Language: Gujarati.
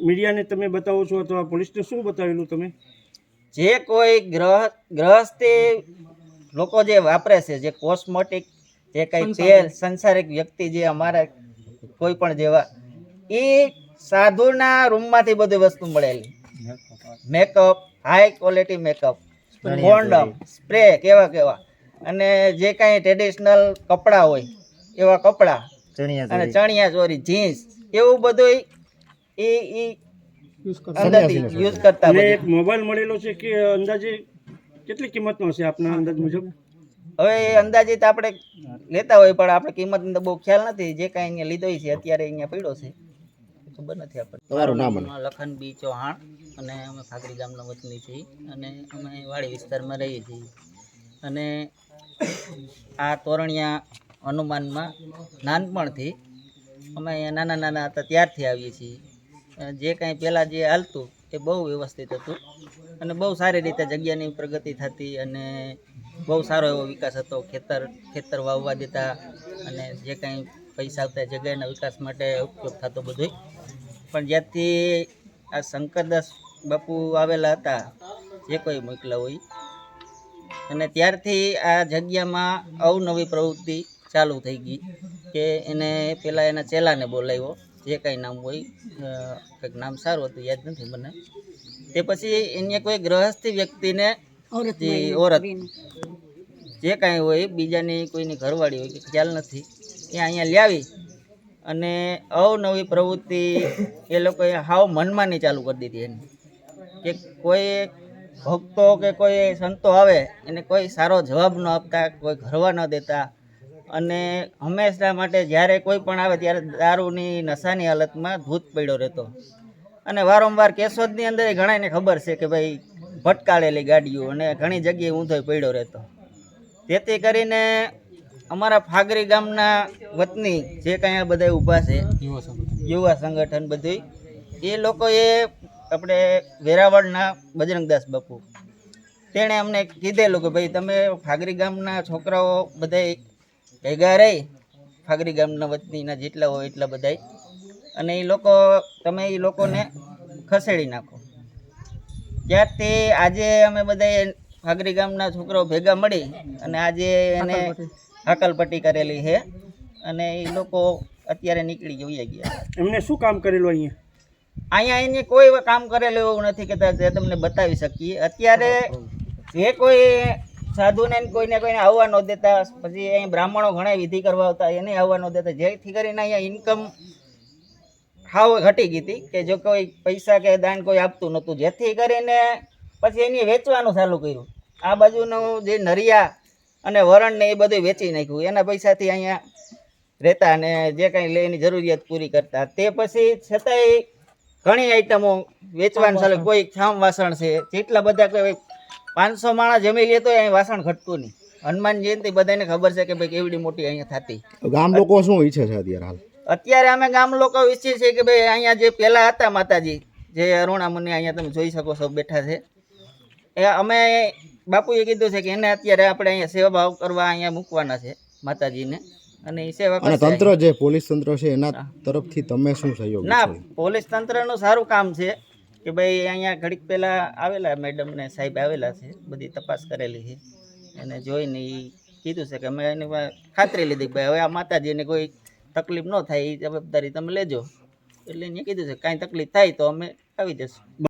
મીડિયાને તમે બતાવો છો અથવા પોલીસને શું બતાવેલું તમે? જે કોઈ ગ્રહ ગ્રહસ્થી લોકો જે વાપરે છે જે કોસ્મેટિક જે કંઈ તેલ સંસારિક વ્યક્તિ જે અમારા કોઈ પણ જેવા એ સાધુના રૂમમાંથી બધી વસ્તુ મળેલી. Makeup high quality makeup condom spray કેવા કેવા. અને જે કાંઈ ટ્રેડિશનલ કપડાં હોય એવા કપડાં અને ચણિયા ચોરી જીન્સ એવું બધું એ એ યુઝ કરતા. અને એક મોબાઈલ મળેલો છે કે અંદાજે કેટલી કિંમતનો હશે આપના અંદાજ મુજબ? હવે એ અંદાજિત આપણે લેતા હોય પણ આપણે કિંમતનો તો બહુ ખ્યાલ નથી. જે કાંઈ અહીંયા લીધો છે અત્યારે અહીંયા પડ્યો છે. ખબર નથી આપણને. તમારું નામ લખન બી ચૌહાણ અને અમે ખાગરી ગામના વતની છીએ અને અમે વાડી વિસ્તારમાં રહીએ છીએ. અને આ તોરણિયા હનુમાનમાં નાનપણથી અમે અહીંયા નાના નાના હતા ત્યારથી આવીએ છીએ. જે કાંઈ પહેલાં જે હાલતું, એ બહુ વ્યવસ્થિત હતું. અને બહુ સારી રીતે જગ્યાની પ્રગતિ થતી અને બહુ સારો એવો વિકાસ હતો. ખેતર ખેતર વાવવા દેતા અને જે કાંઈ પૈસા આવતા, જગ્યાના વિકાસ માટે ઉપયોગ થતો બધોય પણ જ્યારથી આ શંકરદાસ બાપુ આવેલા હતા, જે કોઈ મોકલા હોય. અને ત્યારથી આ જગ્યામાં અવનવી પ્રવૃત્તિ ચાલુ થઈ ગઈ કે એને પહેલાં એના ચેલાને બોલાવ્યો. જે કાંઈ નામ હોય કંઈક નામ સારું હતું યાદ નથી મને. તે પછી એને કોઈ ગ્રહસ્થી વ્યક્તિને જે ઓરત જે કાંઈ હોય બીજાની કોઈની ઘરવાળી હોય કે ખ્યાલ નથી. એ અહીંયા લાવી અને અવનવી પ્રવૃત્તિ એ લોકોએ હાવ મનમાની ચાલુ કરી દીધી એની. કે કોઈ ભક્તો કે કોઈ સંતો આવે એને કોઈ સારો જવાબ ન આપતા કોઈ ઘરવા ન દેતા અને હંમેશા માટે જ્યારે કોઈ પણ આવે ત્યારે દારૂની નશાની હાલતમાં ધૂત પડ્યો રહેતો. અને વારંવાર કેશોદની અંદર ઘણાને ખબર છે કે ભાઈ ભટકાળેલી ગાડીઓ અને ઘણી જગ્યાએ ઊંધો પડ્યો રહેતો. જેથી કરીને અમારા ફાગરી ગામના વતની જે કાંઈ આ બધા ઊભા છે, યુવા સંગઠન બધું એ લોકોએ આપણે વેરાવળના બજરંગદાસ બાપુ, તેણે અમને કીધેલું કે ભાઈ તમે ફાગરી ગામના છોકરાઓ બધાય ભેગા રહી ફાગરી ગામના વતનીના જેટલા હોય એટલા બધાય. અને એ લોકો તમે એ લોકોને ખસેડી નાખો. ત્યારથી આજે અમે બધા ફાગરી ગામના છોકરાઓ ભેગા મળી અને આજે એને હાકલપટ્ટી કરેલી છે અને એ લોકો અત્યારે નીકળી જઈ ગયા. એમને શું કામ કરેલું અહીંયા? અહીંયા એને કોઈ કામ કરેલું એવું નથી કે તમને બતાવી શકીએ. અત્યારે જે કોઈ સાધુને કોઈને કોઈને આવવા ન દેતા. પછી અહીં બ્રાહ્મણો ઘણા વિધિ કરવા આવતા એને આવવા ન દેતા. જેથી કરીને અહીંયા ઇન્કમ હાવ ઘટી ગઈ હતી કે જો કોઈ પૈસા કે દાન કોઈ આપતું નહોતું. જેથી કરીને પછી એને વેચવાનું ચાલુ કર્યું. આ બાજુનું જે નરિયા અને વરણ ને એ બધું વેચી નાખ્યું. એના પૈસાથી અહીંયા રહેતા અને જે કાંઈ લઈને જરૂરિયાત પૂરી કરતા. તે પછી છતાંય ઘણી આઈટમો વેચવાનું ચાલુ. કોઈ છામ વાસણ છે. જેટલા બધા કોઈ પાંચસો માણસ જમી લે તો અહીં વાસણ ઘટતું નહીં. હનુમાન જયંતિ બધાને ખબર છે કે ભાઈ કેવડી મોટી અહીંયા થતી. ગામ લોકો શું ઈચ્છે છે અત્યારે હાલ? અત્યારે અમે ગામ લોકો ઈચ્છીએ છીએ કે ભાઈ અહીંયા જે પહેલા હતા માતાજી જે અરુણા મુનિ અહીંયા તમે જોઈ શકો છો બેઠા છે. એ અમે બાપુએ કીધું છે કે એને અત્યારે આપણે અહીંયા સેવા ભાવ કરવા અહીંયા મૂકવાના છે માતાજીને. અને એ સેવા અને તંત્ર જે પોલીસ તંત્ર છે એના તરફથી તમે શું સહયોગ ના પોલીસ તંત્રનું સારું કામ છે. કે ભાઈ અહીંયા ઘડીક પહેલાં આવેલા મેડમ ને સાહેબ આવેલા છે, બધી તપાસ કરેલી છે. અને જોઈને એ કીધું છે કે અમે એની ખાતરી લીધી ભાઈ હવે આ માતાજીને કોઈ તકલીફ ન થાય એ જવાબદારી તમે લેજો. એટલે એને કીધું છે, કાંઈ તકલીફ થાય તો અમે આવી જશું.